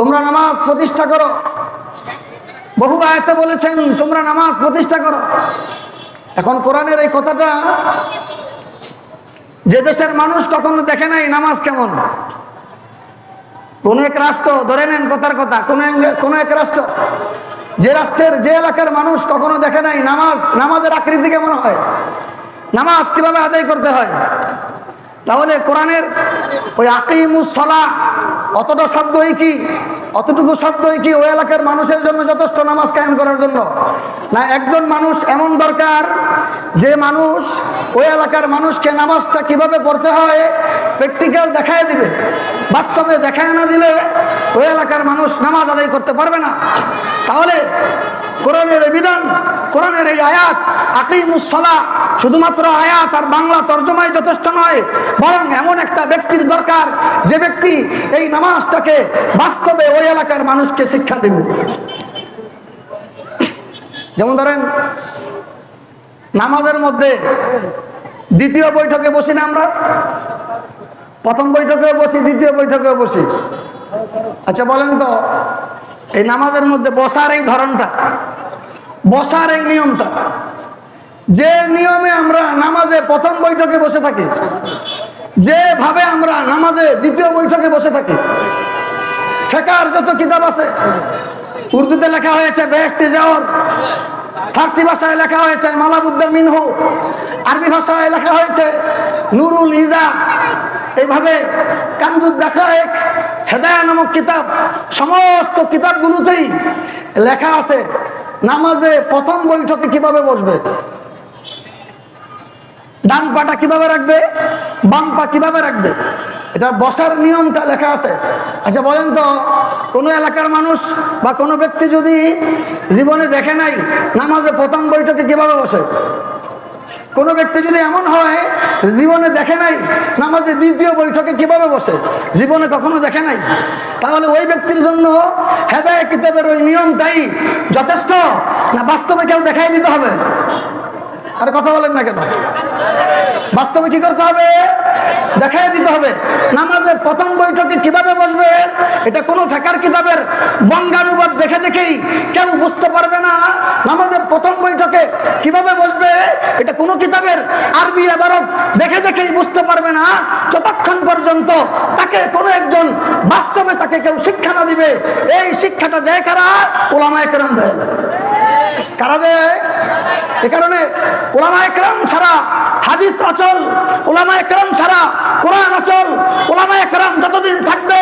তোমরা নামাজ প্রতিষ্ঠা করো। বহু আয়তে বলেছেন, তোমরা নামাজ প্রতিষ্ঠা করো। এখন কোরআনের এই কথাটা, যে দেশের মানুষ কখনো দেখে নাই নামাজ কেমন? কোন এক রাষ্ট্র, ধরে নেন কথার কথা, কোন কোন এক রাষ্ট্র, যে রাষ্ট্রের, যে এলাকার মানুষ কখনো দেখে নাই নামাজ, নামাজের আকৃতি কেমন হয়? নামাজ কীভাবে আদায় করতে হয়? তাহলে কোরআনের ওই আকিমুসলা অতটা শব্দই কি? অতটুকু শব্দই কি ওই এলাকার মানুষের জন্য যথেষ্ট নামাজ কায়েম করার জন্য? না, একজন মানুষ এমন দরকার যে মানুষ ওই এলাকার মানুষকে নামাজটা কীভাবে পড়তে হয় প্র্যাকটিক্যাল দেখায় দিবে। বাস্তবে দেখায় না দিলে ওই এলাকার মানুষ নামাজ আদায় করতে পারবে না। তাহলে কোরআনের বিধান, কোরআনের এই আয়াত আকিমুসলা শুধুমাত্র আয়াত আর বাংলা তর্জমায় যথেষ্ট নয়, বরং এমন একটা ব্যক্তির দরকার, যে ব্যক্তি এই নামাজটাকে বাস্তবে ওই এলাকার মানুষকে শিক্ষা দেবে। যেমন ধরেন, নামাজের মধ্যে দ্বিতীয় বৈঠকে বসি না আমরা? প্রথম বৈঠকেও বসি, দ্বিতীয় বৈঠকেও বসি। আচ্ছা বলেন তো, এই নামাজের মধ্যে বসার এই ধরনটা, বসার এই নিয়মটা যে নিয়মে আমরা নামাজে প্রথম বৈঠকে বসে থাকি, যেভাবে আমরা নামাজে দ্বিতীয় বৈঠকে বসে থাকি, ফেকার যত কিতাব আছে, উর্দুতে লেখা হয়েছে বেহেস্তে যাওয়ার ফার্সি ভাষায় লেখা হয়েছে, মালাবুদ্দা মিনহু, আরবি ভাষায় লেখা হয়েছে, নুরুল ইজা এইভাবে কামজুদ দেখায় হেদায়া নামক কিতাব, সমস্ত কিতাবগুলোতেই লেখা আছে, নামাজে প্রথম বৈঠকে কীভাবে বসবে? ডান পাটা কীভাবে রাখবে? বাম পা কীভাবে রাখবে? এটা বসার নিয়মটা লেখা আছে। আচ্ছা বলেন তো, কোনো এলাকার মানুষ বা কোনো ব্যক্তি যদি জীবনে দেখে নাই, নামাজে প্রথম বৈঠকে কীভাবে বসে? কোনো ব্যক্তি যদি এমন হয়, জীবনে দেখে নাই, নামাজে দ্বিতীয় বৈঠকে কীভাবে বসে? জীবনে কখনো দেখে নাই? তাহলে ওই ব্যক্তির জন্য হেদায় কিতাবের ওই নিয়মটাই যথেষ্ট? না বাস্তবে কেউ দেখাই দিতে হবে? আর কথা বলেন না কেন? বাস্তবে কি করতে হবে? দেখাই দিতে হবে। নামাজের প্রথম বৈঠকে কীভাবে বসবে? এটা কোনো ফেকার কিতাবের বঙ্গানুবাদ দেখে দেখেই কেউ বুঝতে পারবে না। নামাজের প্রথম বৈঠকে কীভাবে বসবে? এটা কোনো কিতাবের আরবি আবারত দেখে দেখেই বুঝতে পারবে না। যতক্ষণ পর্যন্ত তাকে কোনো একজন বাস্তবে তাকে কেউ শিক্ষা না দিবে, এই শিক্ষাটা দেয় কারা? ওলামা একরাম দেয় কারা দেয় এ কারণে ওলামা একরাম ছাড়া হাদিস অচল ওলামা একরাম ছাড়া কোরআন অচল ওলামা একরাম যতদিন থাকবে,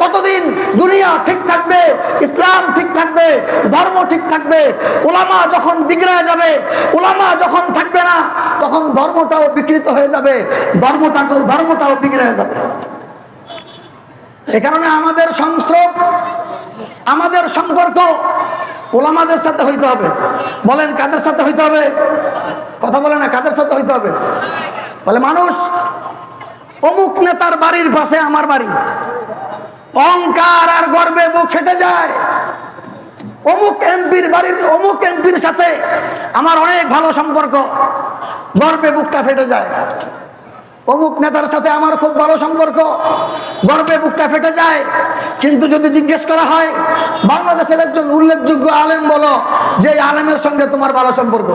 ততদিন দুনিয়া ঠিক থাকবে, ইসলাম ঠিক থাকবে, ধর্ম ঠিক থাকবে, ওলামা যখন বিগড়ে যাবে, ওলামা যখন থাকবে না, তখন ধর্মটাও বিকৃত হয়ে যাবে, ধর্মটাকেও ধর্মটাও বিগড়ে যাবে। এ কারণে আমাদের সংস্রব, আমাদের সম্পর্ক ওলামাদের সাথে হইতে হবে। বলেন, কাদের সাথে হইতে হবে? কথা বলে না, কাদের সাথে হইতে হবে? বলে, মানুষ, অমুক নেতার বাড়ির পাশে আমার বাড়ি। অহংকার আর গর্বে বুক ফেটে যায়। অমুক এমপির বাড়ির, অমুক এমপির সাথে আমার অনেক ভালো সম্পর্ক। গর্বে বুকটা ফেটে যায়। অমুক নেতার সাথে আমার খুব ভালো সম্পর্ক, গর্বে বুকটা ফেটে যায়। কিন্তু যদি জিজ্ঞেস করা হয়, বাংলাদেশের একজন উল্লেখযোগ্য আলেম বলো, যে আলেমের সঙ্গে তোমার ভালো সম্পর্ক।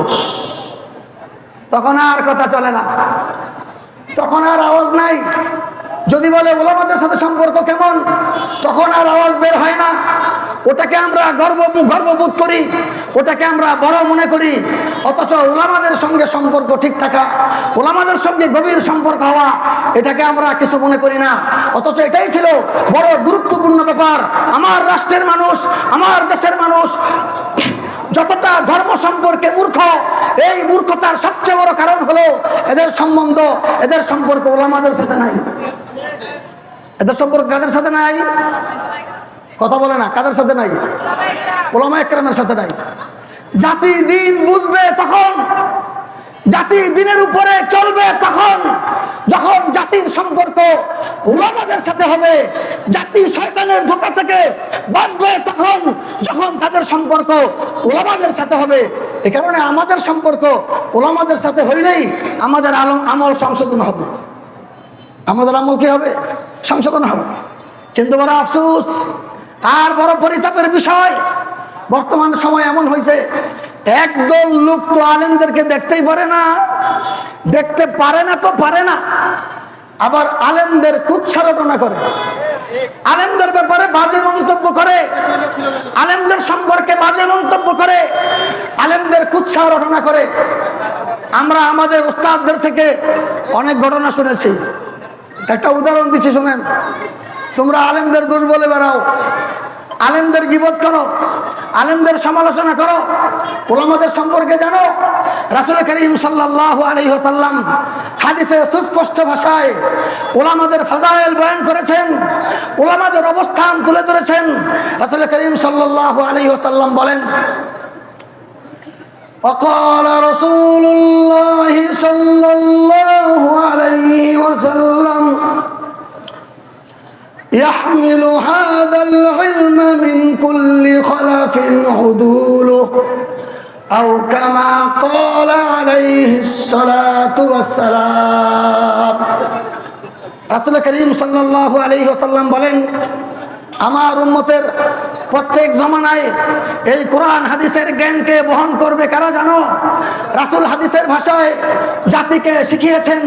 তখন আর কথা চলে না। তখন আর আওয়াজ নাই। যদি বলে ওলামাদের সাথে সম্পর্ক কেমন, তখন আর আওয়াজ বের হয় না। ওটাকে আমরা গর্ব গর্ববোধ করি, ওটাকে আমরা বড় মনে করি, অথচ ওলামাদের সঙ্গে সম্পর্ক ঠিক থাকা, ওলামাদের সঙ্গে গভীর সম্পর্ক হওয়া, এটাকে আমরা কিছু মনে করি না। অথচ এটাই ছিল বড় গুরুত্বপূর্ণ ব্যাপার। আমার রাষ্ট্রের মানুষ, আমার দেশের মানুষ, যতটা ধর্ম সম্পর্কে মূর্খ, এই মূর্খতার সবচেয়ে বড় কারণ হলো এদের সম্বন্ধ, এদের সম্পর্ক ওলামাদের সাথে নাই। এদের সম্পর্ক কাদের সাথে নাই? কথা বলে না, কাদের সাথে নাই? ওলামা একরামের সাথে নাই। জাতি দিন বুঝবে তখন, জাতি দিনের উপরে চলবে তখন, যখন জাতির সম্পর্ক ওলামাদের সাথে হবে, জাতি শয়তানের ধোকা থেকে বাঁচবে তখন, যখন তাদের সম্পর্ক ওলামাদের সাথে হবে। এ কারণে আমাদের সম্পর্ক ওলামাদের সাথে হইলেই আমাদের আলম, আমল সংশোধন হবে। আমাদের আমল কি হবে? সংশোধন হবে। কিন্তু বড় আফসোস আর বড় পরিতাপের বিষয়। বর্তমান সময় এমন হয়েছে, একদল লোক তো আলেমদেরকে দেখতেই পারে না। দেখতে পারে না তো পারে না। আবার আলেমদের কুচ্ছারটনা করে। আলেমদের ব্যাপারে বাজে মন্তব্য করে। আলেমদের সম্পর্কে বাজে মন্তব্য করে। আলেমদের কুৎসাহ রটনা করে। আমরা আমাদের উস্তাদদের থেকে অনেক ঘটনা শুনেছি। একটা উদাহরণ দিচ্ছি, শোনেন। তোমরা আলেমদের দোষ বলে বেড়াও আলেমদের গিবত করো আলেমদের সমালোচনা করো ওলামাদের সম্পর্কে জানো রাসুল করিম সাল্লাহ আলী সাল্লাম হাদিসে সুস্পষ্ট ভাষায় ওলামাদের ফাজাইল বয়ান করেছেন ওলামাদের অবস্থান তুলে ধরেছেন রাসুল করিম সাল্লাহ আলী সাল্লাম বলেন وقال رسول الله صلى الله عليه وسلم يحمل هذا العلم من كل خلف عدوله أو كما قال عليه الصلاة والسلام রাসুল করিম সাল্লাল্লাহু আলাইহি ওয়াসাল্লাম বলেন আমার উম্মতের প্রত্যেক জমানায় এই কোরআন হাদিসের জ্ঞানকে বহন করবে কারা জানো রাসুল হাদিসের ভাষায় জাতিকে শিখিয়েছেন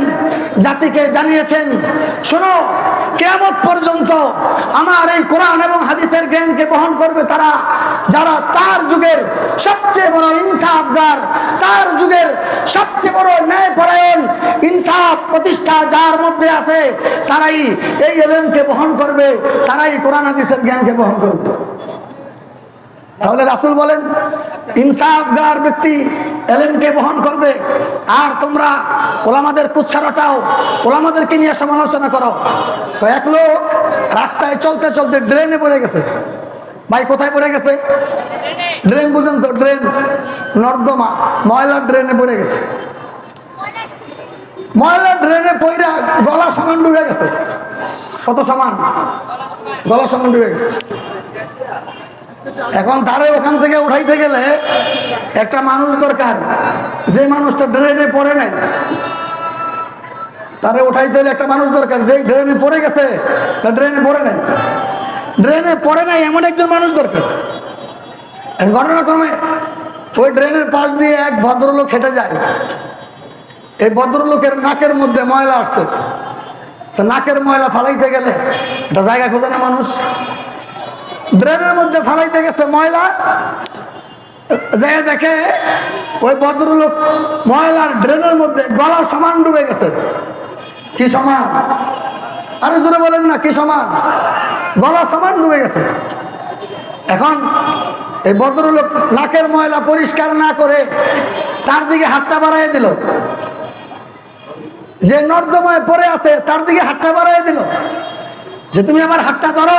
জাতিকে জানিয়েছেন শোনো কেমন পর্যন্ত আমার এই কোরআন এবং হাদিসের জ্ঞানকে বহন করবে তারা, যারা তার যুগের সবচেয়ে বড় ইনসাফগার তার যুগের সবচেয়ে বড় ন্যায়পরায়ণ ইনসাফ প্রতিষ্ঠা যার মধ্যে আছে, তারাই এই এলেমকে বহন করবে, তারাই কোরআন হাদিসের জ্ঞানকে বহন করবে। তাহলে রাসুল বলেন, ইনসাফগার ব্যক্তি এলেমকে বহন করবে। আর তোমরা ওলামাদের কুচ্ছারটাও ওলামাদেরকে নিয়ে সমালোচনা করো। তো এক লোক রাস্তায় চলতে চলতে ড্রেনে পড়ে গেছে। ভাই, কোথায় পড়ে গেছে? ড্রেন বুঝেন তো, ড্রেন। নর্দমা, ময়লার ড্রেনে পড়ে গেছে। ময়লা ড্রেনে পইরা গলা সমান ডুবে গেছে। কত সমান? গলা সমান ডুবে গেছে। এখন তারে ওখান থেকে উঠাইতে গেলে একটা মানুষ দরকার। যে মানুষটা ড্রেনে পড়ে নাই, তারে উঠাইতে হলে একটা মানুষ দরকার। যে ড্রেনে পড়ে গেছে, তা ড্রেনে পড়ে নাই। ড্রেনে পড়ে নাই এমন একজন মানুষ দরকার। ঘটনাক্রমে ওই ড্রেনের পাশ দিয়ে এক ভদ্রলোক হেঁটে যায়। এই ভদ্রলোকের নাকের মধ্যে ময়লা আসছে। নাকের ময়লা ফালাইতে গেলে একটা জায়গা খোঁজে না মানুষ। ড্রেনের মধ্যে ফালাইতে গেছে ময়লা। যে দেখে ওই ভদ্রলোক ময়লার ড্রেনের মধ্যে গলা সমান ডুবে গেছে। কি সমান? আরে জোরে বলেন না, কি সমান? গলা সমান ডুবে গেছে। এখন এই ভদ্রলোক নাকের ময়লা পরিষ্কার না করে তার দিকে হাতটা বাড়াই দিল। যে নর্দমায় পড়ে আছে তার দিকে হাতটা বাড়াই দিল। যে তুমি আমার হাতটা ধরো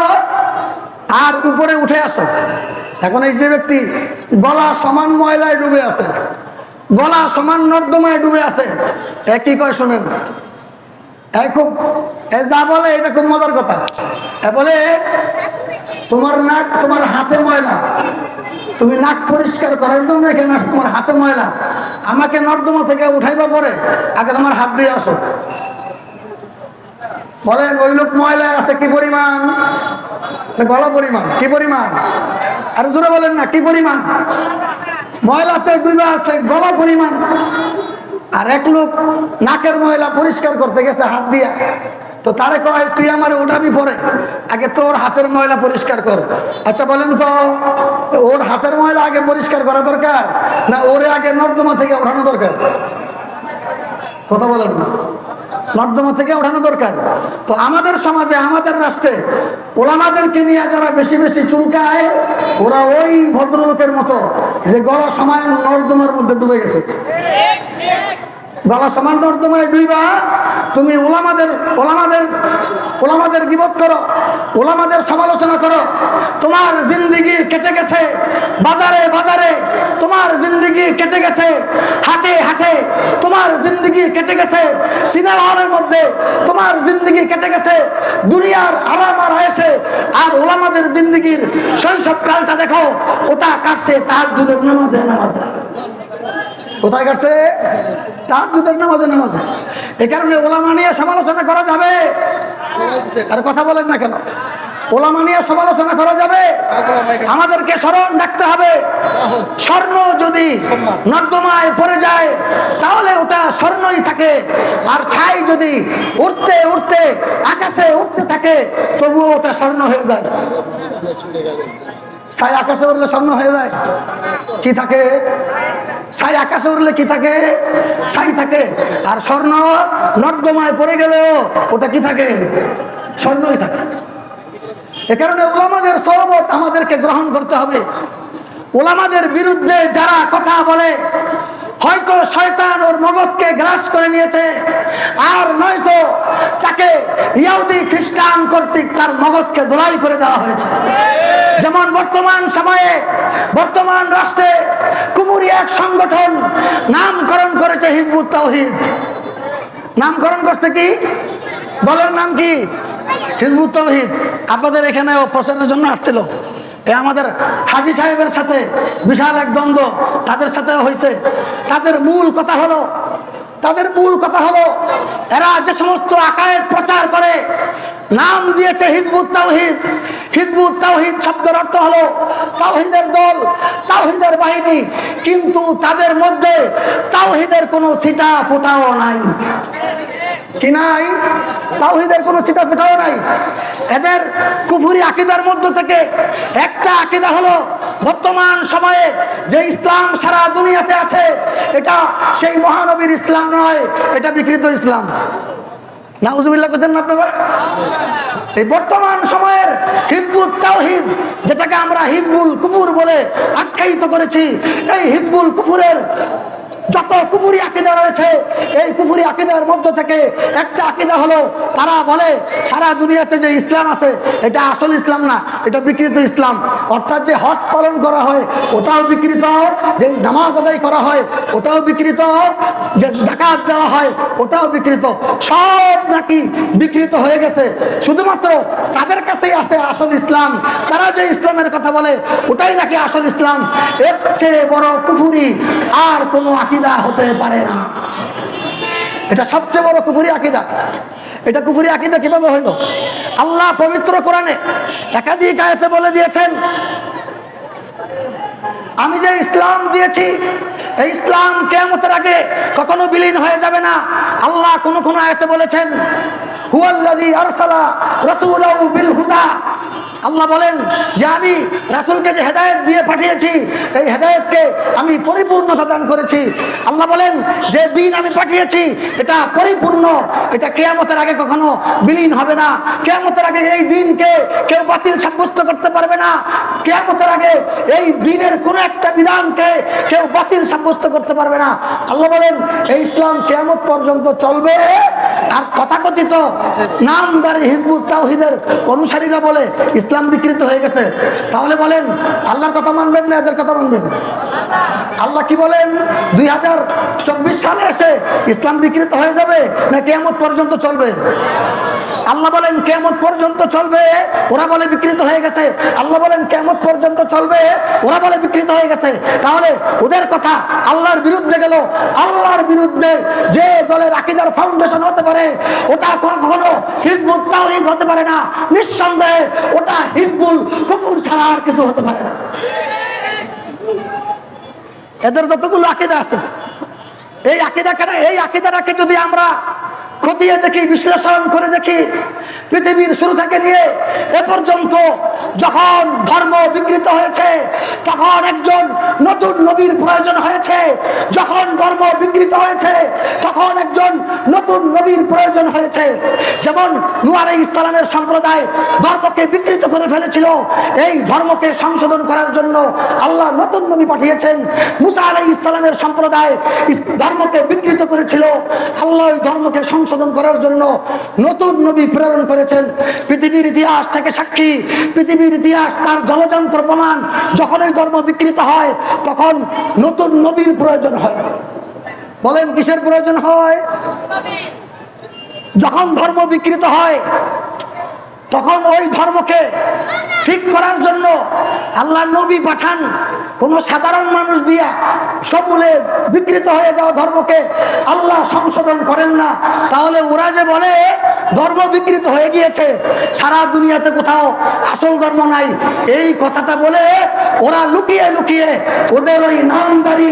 আর উপরে উঠে আসো। এখন এই যে ব্যক্তি গলা সমান ময়লায় ডুবে আছে, গলা সমান নর্দমায় ডুবে আছে একই কয় শোনেন? এই খুব, এ যা বলে এটা খুব মজার কথা। এ বলে, তোমার নাক তোমার হাতে ময়লা। তুমি নাক পরিষ্কার করার জন্য এখানে তোমার হাতে ময়লা। আমাকে নর্দমা থেকে উঠাইবা পরে আগে তোমার হাত দিয়ে আসো। বলেন, ওই লোক ময়লা আছে, কি পরিমাণ? গলা পরিমাণ, কি পরিমাণ? আর জোরে বলেন না, কি পরিমাণ? ময়লাতে ডুবে আছে, গলা পরিমাণ। আর এক লোক নাকের ময়লা পরিষ্কার করতে গেছে হাত দিয়া। তো তারে কয়, তুই আমার উঠাবি পরে? আগে তোর হাতের ময়লা পরিষ্কার কর। আচ্ছা বলেন তো, ওর হাতের ময়লা আগে পরিষ্কার করা দরকার, না ওরে আগে নর্দমা থেকে ওঠানো দরকার? কথা বলেন না। নর্দমা থেকে ওঠানো দরকার। তো আমাদের সমাজে, আমাদের রাষ্ট্রে ওলামাদেরকে নিয়ে যারা বেশি বেশি চুলকায়, ওরা ওই ভদ্রলোকের মতো যে গলা সময় নর্দমার মধ্যে ডুবে গেছে। গলা সমান নর্দমায় ডুইবা, তুমি ওলামাদের ওলামাদের ওলামাদের গিবত করো, ওলামাদের সমালোচনা করো। তোমার জিন্দিগি কেটে গেছে। বাজারে বাজারে জিন্দিগি কেটে গেছে। হাটে হাটে তোমার জিন্দিগি কেটে গেছে। সিনেমা হলের মধ্যে তোমার জিন্দিগি কেটে গেছে। দুনিয়ার আরাম আর আয়েসে আর ওলামাদের জিন্দিগির শৈশব কালটা দেখো ওটা কাটছে? তার দুধের নামাজে নামাজে। কোথায় কাটছে? তার দুধের নামাজে নামাজে। এ কারণে ওলামা নিয়ে সমালোচনা করা যাবে। আর কথা বলেন না কেন? ওলামা নিয়ে সমালোচনা করা যাবে। আমাদেরকে স্মরণ রাখতে হবে। স্বর্ণ যদি নর্দমায় পড়ে যায়, তাহলে ওটা স্বর্ণই থাকে। আর ছাই যদি উঠতে উঠতে আকাশে উঠতে থাকে, তবুও ওটা স্বর্ণ হয়ে যায়। ছাই আকাশে উঠলে স্বর্ণ হয়ে যায়? কি থাকে? ছাই আকাশে উঠলে কি থাকে? ছাই থাকে। আর স্বর্ণ নর্দমায় পড়ে গেলেও ওটা কি থাকে? স্বর্ণই থাকে। এ কারণে ওলামাদের সহবত আমাদেরকে গ্রহণ করতে হবে। ওলামাদের বিরুদ্ধে যারা কথা বলে, হয়তো শয়তান ওর মগজকে গ্রাস করে নিয়েছে, আর নয়তো তাকে ইয়াউদি খ্রিস্টান কর্তৃক তার মগজকে দোলাই করে দেওয়া হয়েছে। যেমন বর্তমান সময়ে, বর্তমান রাষ্ট্রে কুমুরি এক সংগঠন নামকরণ করেছে হিজবুত তাওহিদ। নামকরণ করছে কি? দলের নাম কি? হিজবুত তৌহিদ। আপনাদের এখানে প্রচারের জন্য আসছিল। এ আমাদের হাজি সাহেবের সাথে বিশাল এক দ্বন্দ্ব তাদের সাথে হয়েছে। তাদের মূল কথা হলো, তাদের মূল কথা হলো, এরা যে সমস্ত আকায়েত প্রচার করে, নাম দিয়েছে হিজবুত তাওহিদ হিজবুত তাওহিদ শব্দের অর্থ হলো তাওহিদের দল তাওহিদের বাহিনী। কিন্তু তাদের মধ্যে তাওহিদের কোনো সিটা ফোটাও নাই। কি নাই? তাওহিদের কোনো সিটা ফোটাও নাই। এদের কুফুরি আকিদার মধ্য থেকে একটা আকিদা হলো, বর্তমান সময়ে যে ইসলাম সারা দুনিয়াতে আছে, এটা সেই মহানবীর ইসলাম নয়, এটা বিকৃত ইসলাম। নাউজুবিল্লাহ করছেন না আপনারা? এই বর্তমান সময়ের হিজবুল তাওহিদ, যেটাকে আমরা হিজবুল কুফুর বলে আখ্যায়িত করেছি, এই হিজবুল কুফুরের যত কুফুরি আকিদা রয়েছে, এই কুফুরি আকিদার মধ্য থেকে একটা আকিদা হলো, তারা বলে, সারা দুনিয়াতে যে ইসলাম আছে, এটা আসল ইসলাম না, এটা বিকৃত ইসলাম। অর্থাৎ যে হজ পালন করা হয়, ওটাও বিকৃত যে নামাজ আদায় করা হয়, ওটাও বিকৃত, যে জাকাত দেওয়া হয়, ওটাও বিকৃত। সব নাকি বিকৃত হয়ে গেছে। শুধুমাত্র তাদের কাছেই আছে আসল ইসলাম। তারা যে ইসলামের কথা বলে, ওটাই নাকি আসল ইসলাম। এর চেয়ে বড় কুফুরি আর কোনো আকিদা হতে পারে না। এটা সবচেয়ে বড় কুফুরি আকিদা। এটা কুফুরি আকিদা কীভাবে হইল? আল্লাহ পবিত্র কোরআনে একাধিক আয়াতে বলে দিয়েছেন, আমি যে ইসলাম দিয়েছি, এই ইসলাম কেমতের আগে কখনো বিলীন হয়ে যাবে না। আল্লাহ কোন কোন আয়তে বলেছেন, হুয়াল্লাযী আরসালা রাসূলাহু বিল হুদা আল্লাহ বলেন যে আমি রাসূলকে যে হেদায়েত দিয়ে পাঠিয়েছি, এই হেদায়েতকে আমি পরিপূর্ণতা দান করেছি। আল্লাহ বলেন যে দিন আমি পাঠিয়েছি, এটা পরিপূর্ণ, এটা কেয়ামতের আগে কখনো বিলীন হবে না। কেয়ামতের আগে এই দিনকে কেউ বাতিল সাব্যস্ত করতে পারবে না। কেয়ামতের আগে এই দিনের কোনো একটা বিধানকে কেউ বাতিল সাব্যস্ত করতে পারবে না। আল্লাহ বলেন, এই ইসলাম কেয়ামত পর্যন্ত চলবে। আর তথাকথিত নামদারি হিজবুত তাওহিদের অনুসারীরা বলে ইসলাম বিকৃত হয়ে গেছে। তাহলে বলেন, আল্লাহর কথা মানবেন না, এদের কথা মানবেন? আল্লাহ কি বলেন, দুই হাজার চব্বিশ সালে এসে ইসলাম বিকৃত হয়ে যাবে না কেয়ামত পর্যন্ত চলবে? আল্লাহ বলেন কেমন পর্যন্ত চলবে, ওরা বলে বিকৃত হয়ে গেছে। আল্লাহ বলেন কেমন পর্যন্ত চলবে, ওরা বলে বিকৃত হয়ে গেছে। তাহলে ওদের কথা আল্লাহর বিরুদ্ধে গেল। আল্লাহর বিরুদ্ধে যে দলের আকিদার ফাউন্ডেশন হতে পারে, ওটা কখনো হিজবুল তাওহীদ হতে পারে না। নিঃসন্দেহে ওটা হিজবুল কুফুর ছাড়া আর কিছু হতে পারে না। এদের যতগুলো আকিদা আছে, এই আকিদা কেন এই আকিদাটাকে যদি আমরা খতিয়ে দেখি, বিশ্লেষণ করে দেখি। পৃথিবীর শুরু থেকে নিয়ে এ পর্যন্ত যখন ধর্ম বিকৃত হয়েছে, তখন একজন নতুন নবীর প্রয়োজন হয়েছে। যখন ধর্ম বিকৃত হয়েছে, তখন একজন নতুন নবীর প্রয়োজন হয়েছে। যেমন নুয়ারে ইসলামের সম্প্রদায় ধর্মকে বিকৃত করে ফেলেছিল, এই ধর্মকে সংশোধন করার জন্য আল্লাহ নতুন নবী পাঠিয়েছেন। মুসা আলাই ইসলামের সম্প্রদায় ধর্মকে বিকৃত করেছিল, আল্লাহ ধর্মকে সংশোধন করার জন্য নতুন নবী প্রেরণ করেছেন। পৃথিবীর ইতিহাস থেকে সাক্ষী। পৃথিবীর ইতিহাস তার জলযন্ত্র প্রমাণ। যখন এই ধর্ম বিকৃত হয়, তখন নতুন নবীর প্রয়োজন হয়। বলেন, কিসের প্রয়োজন হয়? যখন ধর্ম বিকৃত হয় তখন ওই ধর্মকে ঠিক করার জন্য আল্লাহ নবী পাঠান। কোন সাধারণ মানুষ দিয়া সমূলে বিকৃত হয়ে যাওয়া ধর্মকে আল্লাহ সংশোধন করেন না। তাহলে ওরা যে বলে, ধর্ম বিকৃত হয়ে গিয়েছে, সারা দুনিয়াতে কোথাও আসল ধর্ম নাই। এই কথাটা বলে ওরা লুকিয়ে লুকিয়ে ওদের ওই নামদারি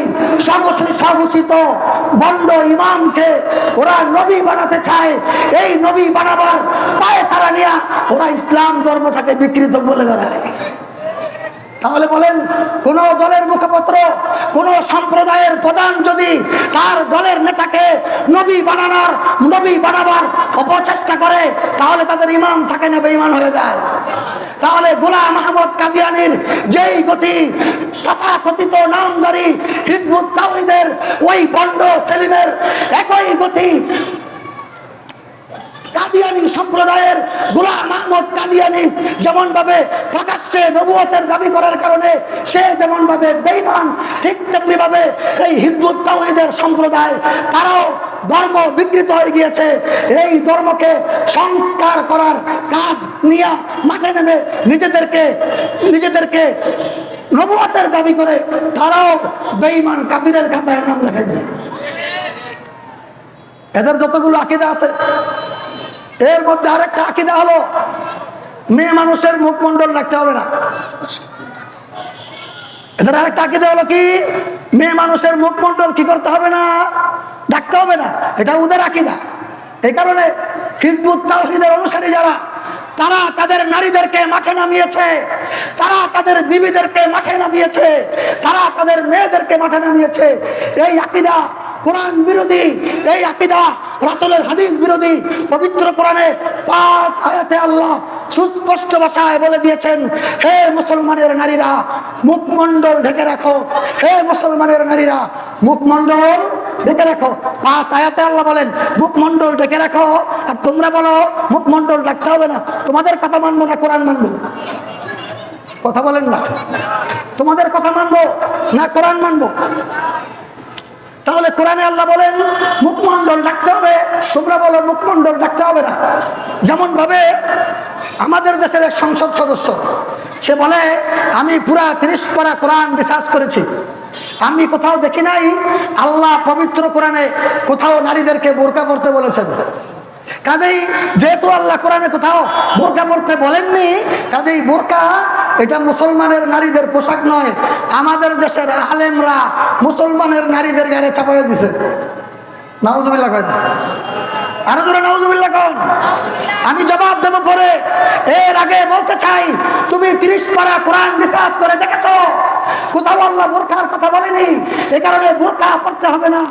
স্বঘোষিত বন্ড ইমামকে ওরা নবী বানাতে চায়। এই নবী বানাবার পায়ে তারা নিয়ে ওরা ইসলাম ধর্মটাকে বিকৃত বলে বেড়ায়। তাহলে বলেন, কোন দলের মুখপত্র, কোন সম্প্রদায়ের প্রধান যদি তার দলের নেতাকে নবী বানানোর, নবী বানাবার অপচেষ্টা করে, তাহলে তাদের ইমাম থাকে না, বেঈমান হয়ে যায়। তাহলে গোলাম আহমদ কাদিয়ানির যেই গতি, তথাকথিত নামদারি হিজবুত তাওহিদের ওই বন্ড সেলিমের একই গতি কাদিয়ানি সম্প্রদায়ের গোলাম আহমদ কাদিয়ানি যেমন ভাবে প্রকাশ্যে নবুয়তের দাবি করার কারণে সে যেমন ভাবে বেইমান ঠিক তেমনি ভাবে এই হিন্দুত তাওহীদের সম্প্রদায়, তারাও ধর্ম বিকৃত হয়ে গিয়েছে। এই ধর্মকে সংস্কার করার কাজ নিয়ে মাঠে নেমে নিজেদেরকে নিজেদেরকে নবুয়তের দাবি করে তারাও বেইমান কাবিরের খাতায় নাম লেখাইছে এদের যতগুলো আকিদা আছে এর মধ্যে আরেকটা আকিদা হলো, মেয়ে মানুষের মুখমণ্ডল রাখতে হবে না। এদের আরেকটা আকিদা হলো কি, মেয়ে মানুষের মুখমণ্ডল কি করতে হবে না, ডাকতে হবে না। এটা ওদের আকিদা। এই কারণে হিজবুত অনুসারী যারা, তারা তাদের নারীদেরকে মাঠে নামিয়েছে, তারা তাদের বিবিদেরকে মাঠে নামিয়েছে, তারা তাদের মেয়েদেরকে মাঠে নামিয়েছে। এই আকিদা কোরআন বিরোধী, এই আকিদা, রাসুলের হাদিস বিরোধী, পবিত্র কোরআনে পাঁচ আয়াতে আল্লাহ সুস্পষ্ট ভাষায় বলে দিয়েছেন, হে মুসলমানের নারীরা, মুখমণ্ডল ঢেকে রাখো। হে মুসলমানের নারীরা, মুখমণ্ডল ঢেকে রাখো। পাঁচ আয়াতে আল্লাহ বলেন, মুখমণ্ডল ঢেকে রাখো। আর তোমরা বলো, মুখমণ্ডল রাখতে হবে না। তোমাদের কথা মানবো না, কোরআন মানবো। কথা বলেন না। তোমাদের কথা মানবো না, কোরআন মানবো। তাহলে কোরআনে আল্লাহ বলেন, মুখমণ্ডল ডাকতে হবে। তোমরা বলো, মুখমণ্ডল ডাকতে হবে না। যেমন ভাবে আমাদের দেশের এক সংসদ সদস্য, সে বলে, আমি পুরা তিরিশ পারা কোরআন বিশ্বাস করেছি। আমি কোথাও দেখি নাই, আল্লাহ পবিত্র কোরআনে কোথাও নারীদেরকে বোরকা করতে বলেছেন। কাজেই যেহেতু আল্লাহ কোরআনে কোথাও বোরকা পড়তে বলেননি, কাজেই বোরকা এটা মুসলমানের নারীদের পোশাক নয়, আমাদের দেশের আলেমরা মুসলমানের নারীদের গায়ে চাপাই দিছে। নাউজুবিল্লাহ কয়। আরও জোরে আমি জবাব দেবো পরে। এর আগে বলতে চাই, তুমি তিরিশ পারা কোরআন রিসার্চ করে দেখেছ? কোথাও আল্লাহ বোরখার কথা বলেনি। এ কারণে বোরখা পড়তে হবে না।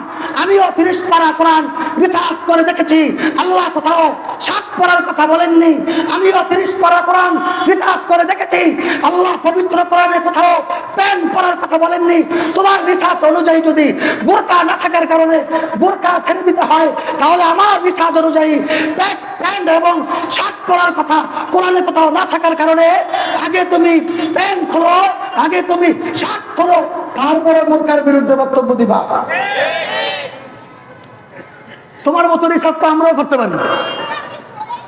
আমিও তিরিশ পারা কোরআন রিসার্চ করে দেখেছি। আল্লাহ কোথাও সাত পড়ার কথা বলেননি। আমিও তিরিশ পারা কোরআন রিসার্চ করে দেখেছি। আল্লাহ পবিত্র কোরআনে কোথাও প্যান পড়ার কথা বলেননি। তোমার রিসার্চ অনুযায়ী যদি বোরকা না থাকার কারণে বোরকা ছেড়ে দিতে হয় তাহলে আমার রিসার্চ অনুযায়ী প্যান্ট প্যান্ট এবং শার্ট পরার কথা কোরআনে কোথাও না থাকার কারণে আগে তুমি প্যান্ট খোলো আগে তুমি শার্ট খোলো তারপরে বোরকার বিরুদ্ধে বক্তব্য দিবা। তোমার মতো রিসার্চ তো আমরাও করতে পারি।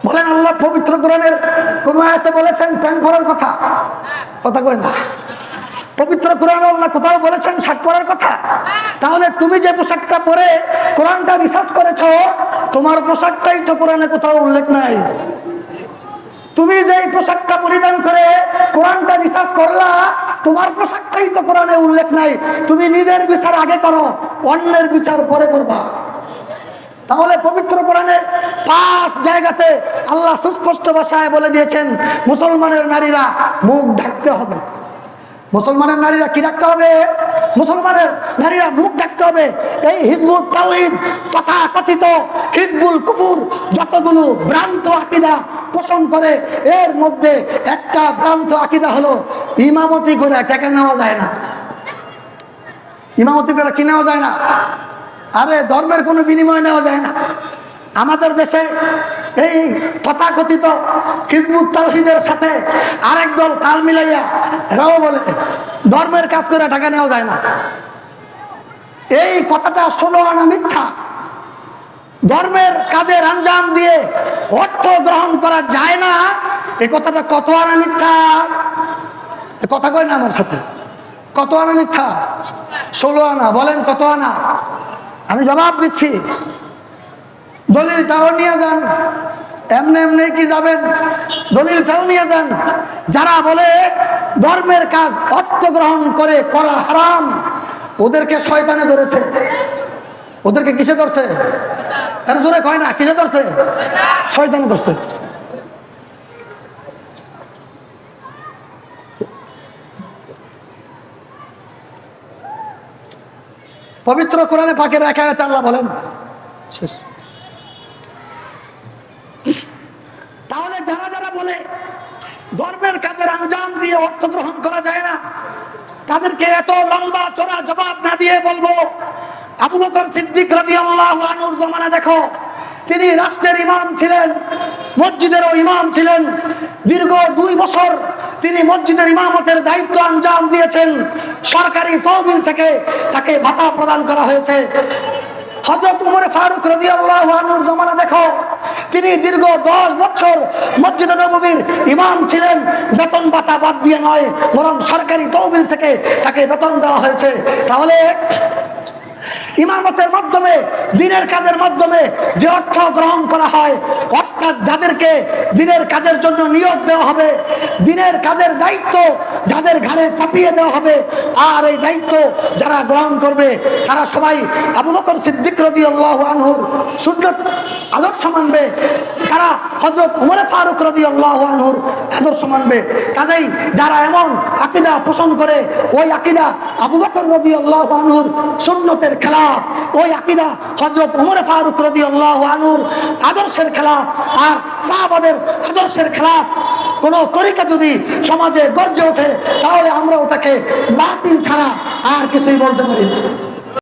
বলেন আল্লাহ পবিত্র কোরআনের কোন আয়াতে বলেছেন প্যান্ট পরার কথা? কথা কয় না। পবিত্র কোরআন আল্লাহ কোথাও বলেছেন শার্ট পরার কথা? তাহলে তুমি যে পোশাকটা পরে কোরআনটা রিসার্চ করেছ, তোমার পোশাকটাই তো কোরআনে কোথাও উল্লেখ নাই। তুমি যে পোশাকটা পরিধান করে কোরআনটা রিসার্চ করলা, তোমার পোশাকটাই তো কোরআনে উল্লেখ নাই। তুমি নিজের বিচার আগে করো, অন্যের বিচার পরে করবা। তাহলে পবিত্র কোরআনে পাঁচ জায়গাতে আল্লাহ সুস্পষ্ট ভাষায় বলে দিয়েছেন, মুসলমানের নারীরা মুখ ঢাকতে হবে। মুসলমানের নারীরা কি রাখতে হবে? মুসলমানের নারীরা মুখ ডাকতে হবে। এই হিজবুল তাওহিদ তথা কথিত হিজবুল কুকুর যতগুলো ভ্রান্ত আকিদা পোষণ করে, এর মধ্যে একটা ভ্রান্ত আকিদা হলো ইমামতি করে টাকা নেওয়া যায় না। ইমামতি করে কি নেওয়া যায় না? আরে ধর্মের কোনো বিনিময় নেওয়া যায় না। আমাদের দেশে এই তথাকথিত হিজবুত সাথে আরেক দল তাল মিলাইয়া এরাও বলে, ধর্মের কাজ করে টাকা নেওয়া যায় না। এই কথাটা ষোলো আনা মিথ্যা। ধর্মের কাজের আঞ্জাম দিয়ে অর্থ গ্রহণ করা যায় না। এই কথাটা কত আনা মিথ্যা? এ কথা কয় না আমার সাথে? কত আনা মিথ্যা? ষোলো আনা, বলেন কত আনা? আমি জবাব দিচ্ছি। দলিলটাও নিয়ে যান। এমনি এমনি কি যাবেন? দলিলটাও নিয়ে যান। যারা বলে ধর্মের কাজ অর্থ গ্রহণ করে, করা হারাম, ওদেরকে শয়তানে ধরেছে। ওদেরকে কিসে ধরছে? এর জোরে কয় না, কিসে ধরছে? শয়তানে ধরছে। পবিত্র কোরআনে পাকের একা আল্লাহ বলেন, শেষ। তাহলে যারা যারা বলে ধর্মের কাজের আঞ্জাম দিয়ে অর্থ গ্রহণ করা যায় না, তাদেরকে এত লম্বা চোরা জবাব না দিয়ে বলব, আবু বকর সিদ্দিক আল্লাহ আনুর জমানা দেখো, তিনি রাষ্ট্রের ইমাম ছিলেন। মসজিদেরও ইমাম ছিলেন। দীর্ঘ দুই বছর তিনি মসজিদের ইমামতের দায়িত্ব আঞ্জাম দিয়েছেন। সরকারি তহবিল থেকে তাকে ভাতা প্রদান করা হয়েছে। হজরত উমরে ফারুক রদি আল্লাহ জমানা দেখো, তিনি দীর্ঘ দশ বছর মসজিদ নবীর ইমাম ছিলেন। বেতন ভাতা বাদ দিয়ে নয়, বরং সরকারি তহবিল থেকে তাকে বেতন দেওয়া হয়েছে। তাহলে ইমামতের মাধ্যমে, দিনের কাজের মাধ্যমে যে অর্থ গ্রহণ করা হয়, অর্থাৎ যাদেরকে দিনের কাজের জন্য নিয়োগ দেওয়া হবে, দিনের কাজের দায়িত্ব যাদের ঘাড়ে চাপিয়ে দেওয়া হবে, আর এই দায়িত্ব যারা গ্রহণ করবে, তারা সবাই আবু বকর সিদ্দিক রদি আল্লাহ আনহুর সূর্য আদর্শ মানবে, তারা হজরত উমরে ফারুক রদি আল্লাহ আনহুর আদর্শ মানবে। কাজেই যারা এমন আকিদা পোষণ করে, ওই আকিদা আবু বকর রদি আল্লাহ আনহুর সুন্নতের খেলাফ, ওই আকিদা হজরত উমর ফারুক রদি আল্লাহ আদর্শের খেলাফ। আর সাহাবাদের আদর্শের খেলাফ। কোন তরিকা যদি সমাজে গর্জে ওঠে, তাহলে আমরা ওটাকে বাতিল ছাড়া আর কিছুই বলতে পারি না।